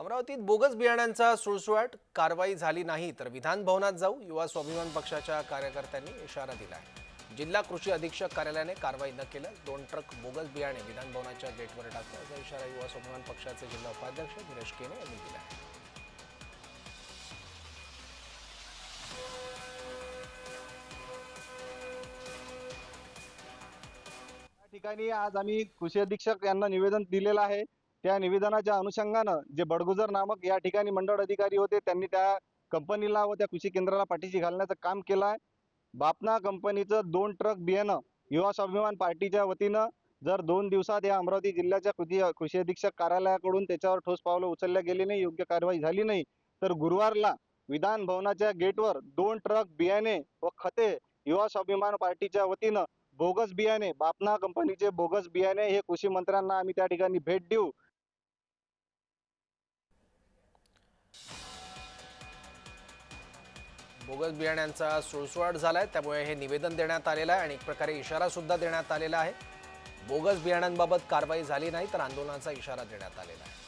अमरावतीत बोगस बियाण्यांचा सुळसुळाट कारवाई झाली नाही तर विधान भवनात जाऊ युवा स्वाभिमान पक्षाच्या कार्यकर्त्यांनी इशारा दिला आहे. जिल्हा कृषी अधीक्षक कार्यालयाने कारवाई न केल्यास दोन ट्रक बोगस बियाणे विधान भवनाच्या गेटवर असा इशारा युवा स्वाभिमान पक्षाचे जिल्हा उपाध्यक्ष धीरज केने यांनी दिला आहे. ठिकाणी आज आम्ही कृषी अधीक्षक यांना निवेदन दिलेलं आहे. त्या निवेदनाच्या अनुषंगानं जे बडगुजर नामक या ठिकाणी मंडळ अधिकारी होते त्यांनी त्या कंपनीला व त्या कृषी केंद्राला पाठीशी घालण्याचं काम केलं आहे बापना कंपनीचं दोन ट्रक बियाणं युवा स्वाभिमान पार्टीच्या वतीनं जर दोन दिवसात या अमरावती जिल्ह्याच्या कृती कृषी अधीक्षक कार्यालयाकडून त्याच्यावर ठोस पावलं उचलल्या गेली नाही योग्य कारवाई झाली नाही तर गुरुवारला विधान भवनाच्या गेटवर दोन ट्रक बियाणे व खते युवा स्वाभिमान पार्टीच्या वतीनं बोगस बियाणे बापना कंपनीचे बोगस बियाणे हे कृषी मंत्र्यांना आम्ही त्या ठिकाणी भेट देऊ. बोगस बियाण्यांचा सुळसुळाट झाला आहे त्यामुळे हे निवेदन देण्यात आलेलं आहे आणि एक प्रकारे इशारा सुद्धा देण्यात आलेला आहे. बोगस बियाण्यांबाबत कारवाई झाली नाही तर आंदोलनाचा इशारा देण्यात आलेला आहे.